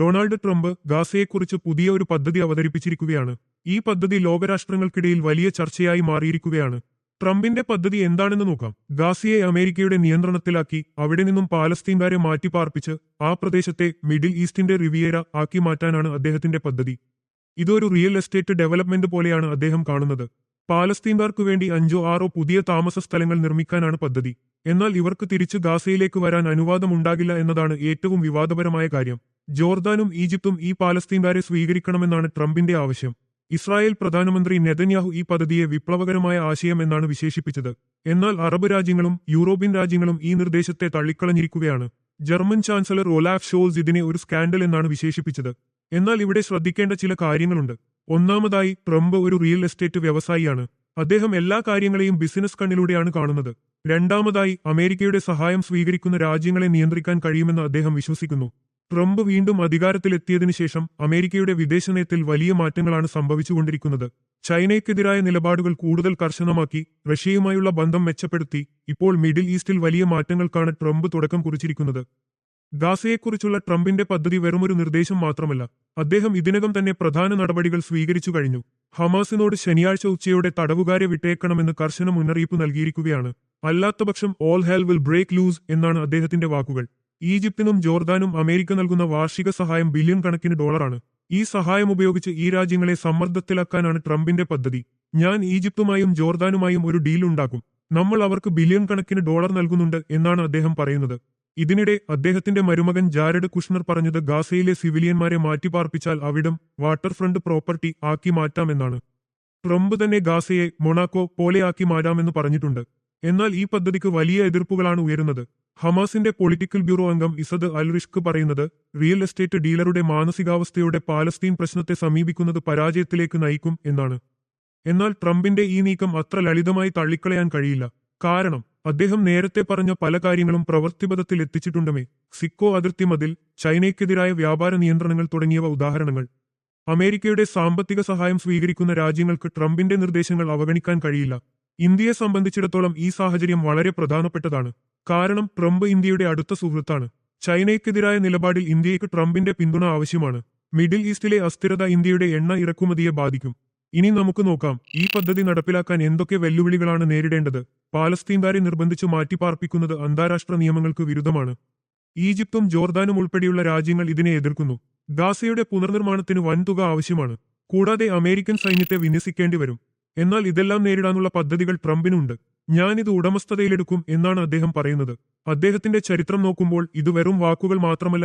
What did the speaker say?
Donald Trump ഗാസയെക്കുറിച്ച് പുതിയ ഒരു പദ്ധതി അവതരിപ്പിച്ചിരിക്കുകയാണ്. ഈ പദ്ധതി ലോകരാഷ്ട്രങ്ങൾക്കിടയിൽ വലിയ ചർച്ചയായി മാറിയിരിക്കുകയാണ്. ട്രംപിന്റെ പദ്ധതി എന്താണെന്ന് നോക്കാം. ഗാസിയെ അമേരിക്കയുടെ നിയന്ത്രണത്തിലാക്കി അവിടെ നിന്നും പാലസ്തീൻകാരെ മാറ്റിപ്പാർപ്പിച്ച് ആ പ്രദേശത്തെ മിഡിൽ ഈസ്റ്റിന്റെ റിവിയേര ആക്കി മാറ്റാനാണ് അദ്ദേഹത്തിന്റെ പദ്ധതി. ഇതൊരു റിയൽ എസ്റ്റേറ്റ് ഡെവലപ്മെന്റ് പോലെയാണ് അദ്ദേഹം കാണുന്നത്. പാലസ്തീൻകാർക്കു വേണ്ടി അഞ്ചോ ആറോ പുതിയ താമസ സ്ഥലങ്ങൾ നിർമ്മിക്കാനാണ് പദ്ധതി. എന്നാൽ ഇവർക്ക് തിരിച്ച് ഗാസയിലേക്ക് വരാൻ അനുവാദമുണ്ടാകില്ല എന്നതാണ് ഏറ്റവും വിവാദപരമായ കാര്യം. ജോർദാനും ഈജിപ്തും ഈ പാലസ്തീൻകാരെ സ്വീകരിക്കണമെന്നാണ് ട്രംപിന്റെ ആവശ്യം. ഇസ്രായേൽ പ്രധാനമന്ത്രി നെതന്യാഹു ഈ പദ്ധതിയെ വിപ്ലവകരമായ ആശയം എന്നാണ് വിശേഷിപ്പിച്ചത്. എന്നാൽ അറബ് രാജ്യങ്ങളും യൂറോപ്യൻ രാജ്യങ്ങളും ഈ നിർദ്ദേശത്തെ തള്ളിക്കളഞ്ഞിരിക്കുകയാണ്. ജർമ്മൻ ചാൻസലർ ഒലാഫ് ഷോൾസ് ഇതിനെ ഒരു സ്കാൻഡൽ എന്നാണ് വിശേഷിപ്പിച്ചത്. എന്നാൽ ഇവിടെ ശ്രദ്ധിക്കേണ്ട ചില കാര്യങ്ങളുണ്ട്. ഒന്നാമതായി ട്രംപ് ഒരു റിയൽ എസ്റ്റേറ്റ് വ്യവസായിയാണ്. അദ്ദേഹം എല്ലാ കാര്യങ്ങളെയും ബിസിനസ് കണ്ണിലൂടെയാണ് കാണുന്നത്. രണ്ടാമതായി അമേരിക്കയുടെ സഹായം സ്വീകരിക്കുന്ന രാജ്യങ്ങളെ നിയന്ത്രിക്കാൻ കഴിയുമെന്ന് അദ്ദേഹം വിശ്വസിക്കുന്നു. ട്രംപ് വീണ്ടും അധികാരത്തിലെത്തിയതിനു ശേഷം അമേരിക്കയുടെ വിദേശനയത്തിൽ വലിയ മാറ്റങ്ങളാണ് സംഭവിച്ചുകൊണ്ടിരിക്കുന്നത്. ചൈനയ്ക്കെതിരായ നിലപാടുകൾ കൂടുതൽ കർശനമാക്കി റഷ്യയുമായുള്ള ബന്ധം മെച്ചപ്പെടുത്തി ഇപ്പോൾ മിഡിൽ ഈസ്റ്റിൽ വലിയ മാറ്റങ്ങൾക്കാണ് ട്രംപ് തുടക്കം കുറിച്ചിരിക്കുന്നത്. ഗാസയെക്കുറിച്ചുള്ള ട്രംപിന്റെ പദ്ധതി വെറുമൊരു നിർദ്ദേശം മാത്രമല്ല അദ്ദേഹം ഇതിനകം തന്നെ പ്രധാന നടപടികൾ സ്വീകരിച്ചു കഴിഞ്ഞു. ഹമാസിനോട് ശനിയാഴ്ച ഉച്ചയോടെ തടവുകാരെ വിട്ടേക്കണമെന്ന് കർശന മുന്നറിയിപ്പ് നൽകിയിരിക്കുകയാണ്. അല്ലാത്തപക്ഷം all hell will break loose എന്നാണ് അദ്ദേഹത്തിന്റെ വാക്കുകൾ. ഈജിപ്തിനും ജോർദാനും അമേരിക്ക നൽകുന്ന വാർഷിക സഹായം ബില്യൺ കണക്കിന് ഡോളറാണ്. ഈ സഹായം ഉപയോഗിച്ച് ഈ രാജ്യങ്ങളെ സമ്മർദ്ദത്തിലാക്കാനാണ് ട്രംപിന്റെ പദ്ധതി. ഞാൻ ഈജിപ്തുമായും ജോർദാനുമായും ഒരു ഡീൽ ഉണ്ടാക്കും. നമ്മൾ അവർക്ക് ബില്യൺ കണക്കിന് ഡോളർ നൽകുന്നുണ്ട് എന്നാണ് അദ്ദേഹം പറയുന്നത്. ഇതിനിടെ അദ്ദേഹത്തിന്റെ മരുമകൻ ജാരഡ് കുഷ്ണർ പറഞ്ഞത് ഗാസയിലെ സിവിലിയന്മാരെ മാറ്റിപ്പാർപ്പിച്ചാൽ അവിടം വാട്ടർ ഫ്രണ്ട് പ്രോപ്പർട്ടി ആക്കി മാറ്റാമെന്നാണ്. ട്രംപ് തന്നെ ഗാസയെ മൊണാക്കോ പോലെയാക്കി മാറ്റാമെന്ന് പറഞ്ഞിട്ടുണ്ട്. എന്നാൽ ഈ പദ്ധതിക്ക് വലിയ എതിർപ്പുകളാണ് ഉയരുന്നത്. ഹമാസിന്റെ പൊളിറ്റിക്കൽ ബ്യൂറോ അംഗം ഇസദ് അൽ റിഷ്ക് പറയുന്നത് റിയൽ എസ്റ്റേറ്റ് ഡീലറുടെ മാനസികാവസ്ഥയുടെ പാലസ്തീൻ പ്രശ്നത്തെ സമീപിക്കുന്നത് പരാജയത്തിലേക്ക് നയിക്കും എന്നാണ്. എന്നാൽ ട്രംപിന്റെ ഈ നീക്കം അത്ര ലളിതമായി തള്ളിക്കളയാൻ കഴിയില്ല. കാരണം അദ്ദേഹം നേരത്തെ പറഞ്ഞ പല കാര്യങ്ങളും പ്രവൃത്തിപഥത്തിൽ എത്തിച്ചിട്ടുണ്ടമേ. സിക്കോ അതിർത്തി മതിൽ ചൈനയ്ക്കെതിരായ വ്യാപാര നിയന്ത്രണങ്ങൾ തുടങ്ങിയവ ഉദാഹരണങ്ങൾ. അമേരിക്കയുടെ സാമ്പത്തിക സഹായം സ്വീകരിക്കുന്ന രാജ്യങ്ങൾക്ക് ട്രംപിന്റെ നിർദ്ദേശങ്ങൾ അവഗണിക്കാൻ കഴിയില്ല. ഇന്ത്യയെ സംബന്ധിച്ചിടത്തോളം ഈ സാഹചര്യം വളരെ പ്രധാനപ്പെട്ടതാണ്. കാരണം ട്രംപ് ഇന്ത്യയുടെ അടുത്ത സുഹൃത്താണ്. ചൈനയ്ക്കെതിരായ നിലപാടിൽ ഇന്ത്യയ്ക്ക് ട്രംപിന്റെ പിന്തുണ ആവശ്യമാണ്. മിഡിൽ ഈസ്റ്റിലെ അസ്ഥിരത ഇന്ത്യയുടെ എണ്ണ ഇറക്കുമതിയെ ബാധിക്കും. ഇനി നമുക്ക് നോക്കാം ഈ പദ്ധതി നടപ്പിലാക്കാൻ എന്തൊക്കെ വെല്ലുവിളികളാണ് നേരിടേണ്ടത്? പാലസ്തീൻകാരെ നിർബന്ധിച്ച് മാറ്റിപ്പാർപ്പിക്കുന്നത് അന്താരാഷ്ട്ര നിയമങ്ങൾക്ക് വിരുദ്ധമാണ്. ഈജിപ്തും ജോർദാനും ഉൾപ്പെടെയുള്ള രാജ്യങ്ങൾ ഇതിനെ എതിർക്കുന്നു. ഗാസയുടെ പുനർനിർമ്മാണത്തിന് വൻതുക ആവശ്യമാണ്. കൂടാതെ അമേരിക്കൻ സൈന്യത്തെ വിന്യസിക്കേണ്ടി വരും. എന്നാൽ ഇതെല്ലാം നേരിടാനുള്ള പദ്ധതികൾ ട്രംപിനുണ്ട്. ഞാനിത് ഉടമസ്ഥതയിലെടുക്കും എന്നാണ് അദ്ദേഹം പറയുന്നത്. അദ്ദേഹത്തിന്റെ ചരിത്രം നോക്കുമ്പോൾ ഇത് വെറും വാക്കുകൾ മാത്രമല്ല